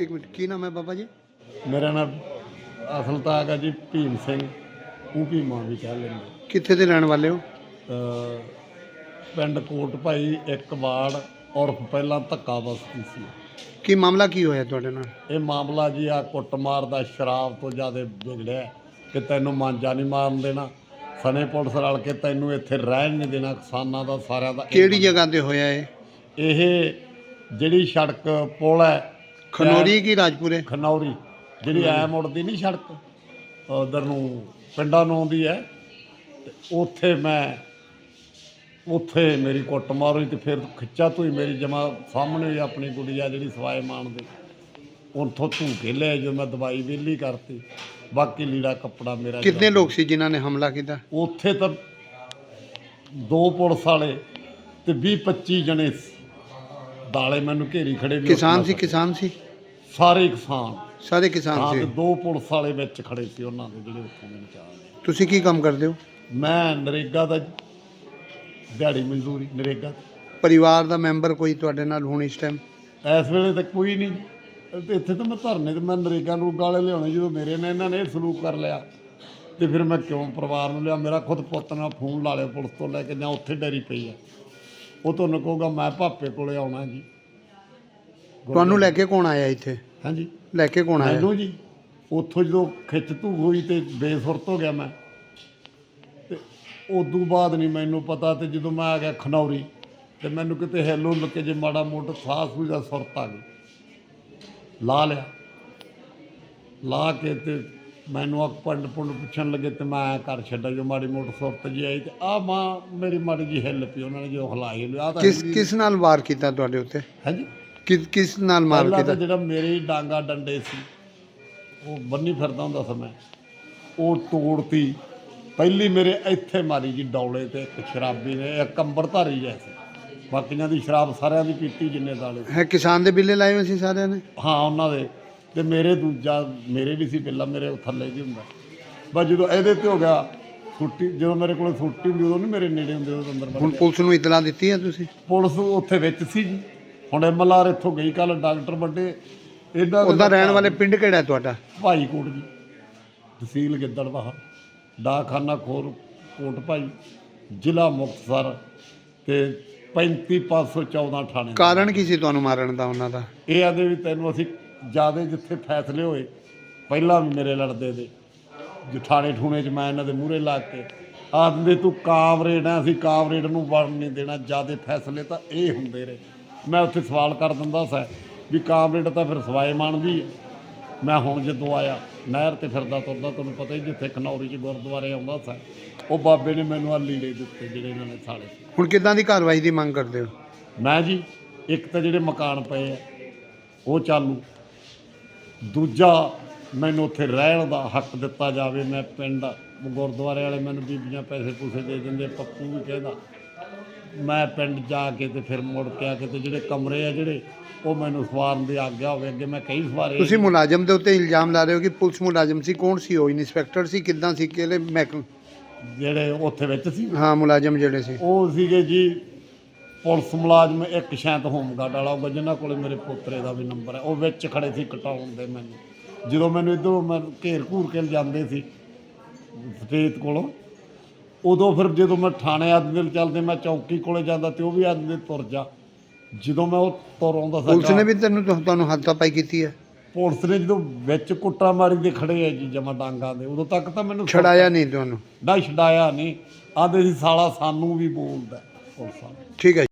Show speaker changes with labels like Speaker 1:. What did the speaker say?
Speaker 1: ਇੱਕ ਮਿੰਟ ਕੀ ਨਾਮ ਹੈ ਬਾਬਾ ਜੀ?
Speaker 2: ਮੇਰਾ ਨਾਮ ਅਸਲ ਤਾਂ ਹੈਗਾ ਜੀ ਭੀਮ ਸਿੰਘ। ਉਹ ਭੀਮਾ ਵੀ ਕਹਿ ਲੈਂਦੇ।
Speaker 1: ਕਿੱਥੇ ਦੇ ਰਹਿਣ ਵਾਲੇ ਹੋ?
Speaker 2: ਅਹ ਪਿੰਡ ਕੋਟ ਭਾਈ ਇੱਕ ਵਾਰਡ ਔਰ ਪਹਿਲਾਂ ਧੱਕਾ ਬਸਤੀ ਸੀ।
Speaker 1: ਕੀ ਮਾਮਲਾ ਕੀ ਹੋਇਆ ਤੁਹਾਡੇ ਨਾਲ?
Speaker 2: ਇਹ ਮਾਮਲਾ ਜੀ ਆ ਕੁੱਟਮਾਰ ਦਾ ਸ਼ਰਾਬ ਤੋਂ ਜ਼ਿਆਦਾ ਵਿਗੜਿਆ ਕਿ ਤੈਨੂੰ ਮਾਂਜਾ ਨਹੀਂ ਮਾਰਨ ਦੇਣਾ। ਸਨੇ ਪੁਲਿਸ ਰਲ ਕੇ ਤੈਨੂੰ ਇੱਥੇ ਰਹਿਣ ਨਹੀਂ ਦੇਣਾ ਕਿਸਾਨਾਂ ਦਾ ਸਾਰਿਆਂ ਦਾ
Speaker 1: ਕਿਹੜੀ ਜਗ੍ਹਾ ਤੇ ਹੋਇਆ ਇਹ?
Speaker 2: ਇਹ ਜਿਹੜੀ ਸੜਕ ਪੁਲ ਹੈ
Speaker 1: ਖਨੋਰੀ ਕੀ ਰਾਜਪੁਰੇ?
Speaker 2: ਖਨੌਰੀ ਜਿਹੜੀ ਐ ਮੁੜਦੀ ਨਹੀਂ ਸੜਕ ਉਧਰ ਨੂੰ ਪਿੰਡਾਂ ਨੂੰ ਆਉਂਦੀ ਹੈ। ਤੇ ਉੱਥੇ ਮੈਂ ਉੱਥੇ ਮੇਰੀ ਕੁੱਟ ਮਾਰੀ ਤੇ ਫਿਰ ਖਿੱਚਾ ਤੂੰ ਮੇਰੀ ਜਮਾ ਸਾਹਮਣੇ ਹੀ ਆਪਣੀ ਗੁੜੀਆ ਜਿਹੜੀ ਸਵਾਏ ਮਾਨ ਦੇ। ਉੱਥੋਂ ਕੇ ਲੈ ਜੋ ਮੈਂ ਦਵਾਈ ਵਿਹਲੀ ਕਰਤੀ। ਬਾਕੀ ਲੀੜਾ ਕੱਪੜਾ ਮੇਰਾ
Speaker 1: ਕਿੰਨੇ ਲੋਕ ਸੀ ਜਿਨ੍ਹਾਂ ਨੇ ਹਮਲਾ ਕੀਤਾ?
Speaker 2: ਉੱਥੇ ਤਾਂ ਦੋ ਪੁਲਿਸ ਵਾਲੇ ਤੇ 20 25 ਜਣੇ। ਦਾਲੇ ਮੈਨੂੰ ਘੇਰੀ ਖੜੇ ਵੀ
Speaker 1: ਕਿਸਾਨ ਸੀ ਕਿਸਾਨ ਸੀ।
Speaker 2: ਸਾਰੇ ਕਿਸਾਨ।
Speaker 1: ਸਾਰੇ ਕਿਸਾਨ ਸੀ।
Speaker 2: ਦੋ ਪੁਲਿਸ ਵਾਲੇ ਵਿੱਚ ਖੜੇ ਸੀ ਉਹਨਾਂ ਦੇ ਜਿਹੜੇ ਉੱਥੋਂ ਮੈਨੂੰ ਚਾਹ
Speaker 1: ਤੁਸੀਂ ਕੀ ਕੰਮ ਕਰਦੇ ਹੋ?
Speaker 2: ਮੈਂ ਨਰੇਗਾ ਦਾ ਦਿਹਾੜੀ ਮਜ਼ਦੂਰੀ ਨਰੇਗਾ।
Speaker 1: ਪਰਿਵਾਰ ਦਾ ਮੈਂਬਰ ਕੋਈ ਤੁਹਾਡੇ ਨਾਲ ਹੁਣ ਇਸ ਟਾਈਮ
Speaker 2: ਇਸ ਵੇਲੇ ਤਾਂ ਕੋਈ ਨਹੀਂ। ਤੇ ਇੱਥੇ ਤਾਂ ਮੈਂ ਧਰਨੇ ਤੇ ਮੈਂ ਨਰੇਗਾ ਨੂੰ ਵਾਲੇ ਲਿਆਉਣੇ ਜਦੋਂ ਮੇਰੇ ਨੇ ਇਹਨਾਂ ਨੇ ਸਲੂਕ ਕਰ ਲਿਆ। ਤੇ ਫਿਰ ਮੈਂ ਕਿਉਂ ਪਰਿਵਾਰ ਨੂੰ ਲਿਆ? ਮੇਰਾ ਖੁਦ ਪੁੱਤ ਨਾਲ ਫੋਨ ਲਾ ਲਿਆ ਪੁਲਿਸ ਤੋਂ ਲੈ ਕੇ ਜਾਂ ਉੱਥੇ ਡਰੀ ਪਈ ਆ। ਉਹ ਤੁਹਾਨੂੰ ਕਹੂਗਾ ਮੈਂ ਭਾਪੇ ਕੋਲੇ ਆਉਣਾ ਜੀ।
Speaker 1: ਤੁਹਾਨੂੰ ਲੈ ਕੇ ਕੌਣ ਆਇਆ ਇੱਥੇ?
Speaker 2: ਹਾਂਜੀ।
Speaker 1: ਲੈ ਕੇ ਕੌਣ ਆਇਆ?
Speaker 2: ਮੈਨੂੰ ਜੀ ਉੱਥੋਂ ਜਦੋਂ ਖਿੱਚ ਧੂ ਹੋਈ ਤੇ ਬੇਸੁਰਤ ਹੋ ਗਿਆ ਮੈਂ। ਤੇ ਉਦੋਂ ਬਾਅਦ ਨਹੀਂ ਮੈਨੂੰ ਪਤਾ ਤੇ ਜਦੋਂ ਮੈਂ ਆ ਗਿਆ ਖਨੌਰੀ ਤੇ ਮੈਨੂੰ ਕਿਤੇ ਹੈਲੋ ਲੱਗੇ ਜੇ ਮਾੜਾ ਮੋਟਾ ਸਾਹ ਸੂਝ ਦਾ ਸੁਰਤ ਆ ਗਈ। ਲਾ ਲਿਆ। ਲਾ ਕੇ ਤੇ ਮੈਨੂੰ ਆ ਪੰਡ ਪੁੰਡ ਪੁੱਛਣ ਲੱਗੇ ਤੇ ਮੈਂ ਐਂ ਕਰ ਛੱਡਿਆ ਜੋ ਮਾੜੀ ਮੋਟਰ ਸੁਰਤ ਜੀ ਆਈ ਤੇ ਆ ਮਾਂ ਮੇਰੀ ਮਾੜੀ ਜੀ ਹਿੱਲ ਪਈ ਉਹਨਾਂ ਨੇ ਜੋ ਹਲਾਈ ਲਿਆ ਤਾਂ
Speaker 1: ਕਿਸ ਕਿਸ ਨਾਲ ਵਾਰ ਕੀਤਾ ਤੁਹਾਡੇ ਉੱਤੇ?
Speaker 2: ਹਾਂਜੀ।
Speaker 1: ਕਿਸ ਕਿਸ ਨਾਲ ਮਾਰ ਕੀਤਾ?
Speaker 2: ਜਿਹੜਾ ਮੇਰੇ ਡਾਂਗਾ ਡੰਡੇ ਸੀ ਉਹ ਬੰਨੀ ਫਿਰਦਾ ਹੁੰਦਾ ਸੀ ਮੈਂ ਉਹ ਤੋੜਤੀ। ਪਹਿਲੀ ਮੇਰੇ ਇੱਥੇ ਮਾਰੀ ਜੀ ਡੌਲੇ ਤੇ ਇੱਕ ਸ਼ਰਾਬੀ ਨੇ ਇੱਕ ਅੰਬਰਧਾਰੀ ਜੈਸੀ ਬਾਕੀਆਂ ਦੀ ਸ਼ਰਾਬ ਸਾਰਿਆਂ ਦੀ ਪੀਤੀ ਜਿੰਨੇ ਦਾਲੇ
Speaker 1: ਹੈ ਕਿਸਾਨ ਦੇ ਬਿੱਲੇ ਲਾਏ ਹੋਏ ਸੀ ਸਾਰਿਆਂ ਨੇ?
Speaker 2: ਹਾਂ ਉਹਨਾਂ ਦੇ। ਤੇ ਮੇਰੇ ਦੂਜਾ ਮੇਰੇ ਵੀ ਸੀ ਪਹਿਲਾਂ ਮੇਰੇ ਥੱਲੇ ਜੀ ਹੁੰਦਾ। ਬਸ ਜਦੋਂ ਇਹਦੇ ਤੇ ਹੋ ਗਿਆ ਛੁੱਟੀ ਜਦੋਂ ਮੇਰੇ ਕੋਲ ਛੁੱਟੀ ਹੁੰਦੀ ਉਦੋਂ ਨਹੀਂ ਮੇਰੇ ਨੇੜੇ ਹੁੰਦੇ ਉਦੋਂ ਅੰਦਰ
Speaker 1: ਹੁਣ। ਪੁਲਿਸ ਨੂੰ ਇਤਲਾ ਦਿੱਤੀ ਹੈ ਤੁਸੀਂ?
Speaker 2: ਪੁਲਿਸ ਉੱਥੇ ਵਿੱਚ ਸੀ ਜੀ। ਹੁਣ ਐਮਐਲਆਰ ਇੱਥੋਂ ਗਈ ਕੱਲ ਡਾਕਟਰ ਵੱਡੇ। ਇਹਦਾ
Speaker 1: ਉਹਦਾ ਰਹਿਣ ਵਾਲੇ ਪਿੰਡ ਕਿਹੜਾ ਤੁਹਾਡਾ?
Speaker 2: ਭਾਈ ਕੋਟ ਜੀ। ਤਹਿਸੀਲ ਗਿੱਦੜਬਾਹਾ ਡਾਕਖਾਨਾ ਖੋਰ ਕੋਟ ਭਾਈ ਜ਼ਿਲ੍ਹਾ ਮੁਕਤਸਰ ਤੇ 35514 ਥਾਣੇ
Speaker 1: ਕਾਰਨ ਕੀ ਸੀ ਤੁਹਾਨੂੰ ਮਾਰਨ ਦਾ ਉਹਨਾਂ ਦਾ?
Speaker 2: ਇਹ ਆਦੇ ਵੀ ਤੈਨੂੰ ਅਸੀਂ ਜਿਆਦੇ ਜਿੱਥੇ ਫੈਸਲੇ ਹੋਏ ਪਹਿਲਾਂ ਵੀ ਮੇਰੇ ਲੜਦੇ ਦੇ। ਜਠਾਣੇ ਠੂਣੇ 'ਚ ਮੈਂ ਇਹਨਾਂ ਦੇ ਮੂਹਰੇ ਲਾ ਕੇ ਆਦਮੇ ਤੂੰ ਕਾਮਰੇਡ ਆ ਅਸੀਂ ਕਾਮਰੇਡ ਨੂੰ ਵੜਨ ਨਹੀਂ ਦੇਣਾ ਜਿਆਦੇ ਫੈਸਲੇ ਤਾਂ ਇਹ ਹੁੰਦੇ ਰਹੇ। ਮੈਂ ਉੱਥੇ ਸਵਾਲ ਕਰ ਦਿੰਦਾ ਸੀ ਵੀ ਕਾਮਰੇਡ ਤਾਂ ਫਿਰ ਸਵਾਏ ਮੰਨਦੀ ਹੈ। ਮੈਂ ਹੁਣ ਜਦੋਂ ਆਇਆ ਨਹਿਰ ਤੇ ਫਿਰਦਾ ਤੁਰਦਾ ਤੁਹਾਨੂੰ ਪਤਾ ਹੀ ਜਿੱਥੇ ਖਨੌਰੀ 'ਚ ਗੁਰਦੁਆਰੇ ਆਉਂਦਾ ਸੀ ਉਹ ਬਾਬੇ ਨੇ ਮੈਨੂੰ ਆ ਲੀੜੇ ਦਿੱਤੇ ਜਿਹੜੇ ਇਹਨਾਂ ਨੇ ਸਾਲੇ
Speaker 1: ਹੁਣ ਕਿੱਦਾਂ ਦੀ ਕਾਰਵਾਈ ਦੀ ਮੰਗ ਕਰਦੇ ਹੋ?
Speaker 2: ਮੈਂ ਜੀ ਇੱਕ ਤਾਂ ਜਿਹੜੇ ਮਕਾਨ ਪਏ ਆ ਉਹ ਚਾਲੂ। ਦੂਜਾ ਮੈਨੂੰ ਉੱਥੇ ਰਹਿਣ ਦਾ ਹੱਕ ਦਿੱਤਾ ਜਾਵੇ। ਮੈਂ ਪਿੰਡ ਗੁਰਦੁਆਰੇ ਵਾਲੇ ਮੈਨੂੰ ਬੀਬੀਆਂ ਪੈਸੇ ਪੂਸੇ ਦੇ ਦਿੰਦੇ ਪੱਪੂ ਵੀ ਕਹਿੰਦਾ ਮੈਂ ਪਿੰਡ ਜਾ ਕੇ ਤੇ ਫਿਰ ਮੁੜ ਕੇ ਆ ਕੇ ਤੇ ਜਿਹੜੇ ਕਮਰੇ ਆ ਜਿਹੜੇ ਉਹ ਮੈਨੂੰ ਸਵਾਰਨ ਦੀ ਆਗਿਆ ਹੋਵੇ। ਅੱਗੇ ਮੈਂ ਕਈ ਸਵਾਰੇ
Speaker 1: ਤੁਸੀਂ ਮੁਲਾਜ਼ਮ ਦੇ ਉੱਤੇ ਇਲਜ਼ਾਮ ਲਾ ਰਹੇ ਹੋ ਕਿ ਪੁਲਿਸ ਮੁਲਾਜ਼ਮ ਸੀ ਕੌਣ ਸੀ ਉਹ? ਇਨਸਪੈਕਟਰ ਸੀ ਕਿੱਦਾਂ ਸੀ ਕਿਹੜੇ ਮਹਿਕ
Speaker 2: ਜਿਹੜੇ ਉੱਥੇ ਵਿੱਚ ਸੀ?
Speaker 1: ਹਾਂ ਮੁਲਾਜ਼ਮ ਜਿਹੜੇ ਸੀ।
Speaker 2: ਉਹ ਸੀਗੇ ਜੀ ਪੁਲਿਸ ਮੁਲਾਜ਼ਮ ਇੱਕ ਸ਼ਾਂਤ ਹੋਮਗਾਰਡ ਵਾਲਾ ਹੋਊਗਾ ਜਿਨ੍ਹਾਂ ਕੋਲੇ ਮੇਰੇ ਪੋਤਰੇ ਦਾ ਵੀ ਨੰਬਰ ਹੈ। ਉਹ ਵਿੱਚ ਖੜੇ ਸੀ ਕਟਾਉਣ ਦੇ ਮੈਨੂੰ। ਜਦੋਂ ਮੈਨੂੰ ਇਧਰੋਂ ਮੈਂ ਘੇਰ ਘੂਰ ਕੇ ਜਾਂਦੇ ਸੀ ਸਟੇਟ ਕੋਲੋਂ ਉਦੋਂ ਫਿਰ ਜਦੋਂ ਮੈਂ ਥਾਣੇ ਆਦਮੀ ਦੇ ਚੱਲਦੇ ਮੈਂ ਚੌਕੀ ਕੋਲੇ ਜਾਂਦਾ ਤੇ ਉਹ ਵੀ ਆਦਮੀ ਤੁਰ ਜਾ। ਜਦੋਂ ਮੈਂ ਉਹ ਤੁਰ ਆਉਂਦਾ
Speaker 1: ਪੁਲਿਸ ਨੇ
Speaker 2: ਸੀ
Speaker 1: ਵੀ ਤੈਨੂੰ ਤੁਹਾਨੂੰ ਹੱਥਾਪਾਈ ਕੀਤੀ ਹੈ?
Speaker 2: ਪੁਲਿਸ ਨੇ ਜਦੋਂ ਵਿੱਚ ਕੁੱਟਾ ਮਾਰੀ ਦੇ ਖੜੇ ਆ ਜੀ ਜਮਾ ਡਾਂਗਾ ਦੇ ਉਦੋਂ ਤੱਕ ਤਾਂ ਮੈਨੂੰ
Speaker 1: ਛੜਾਇਆ ਨਹੀਂ ਤੁਹਾਨੂੰ?
Speaker 2: ਨਾ ਛਡਾਇਆ ਨਹੀਂ। ਆਂਦੇ ਸੀ ਸਾਲਾ ਸਾਨੂੰ ਵੀ ਬੋਲਦਾ ਪੁਲਿਸ
Speaker 1: ਠੀਕ ਹੈ।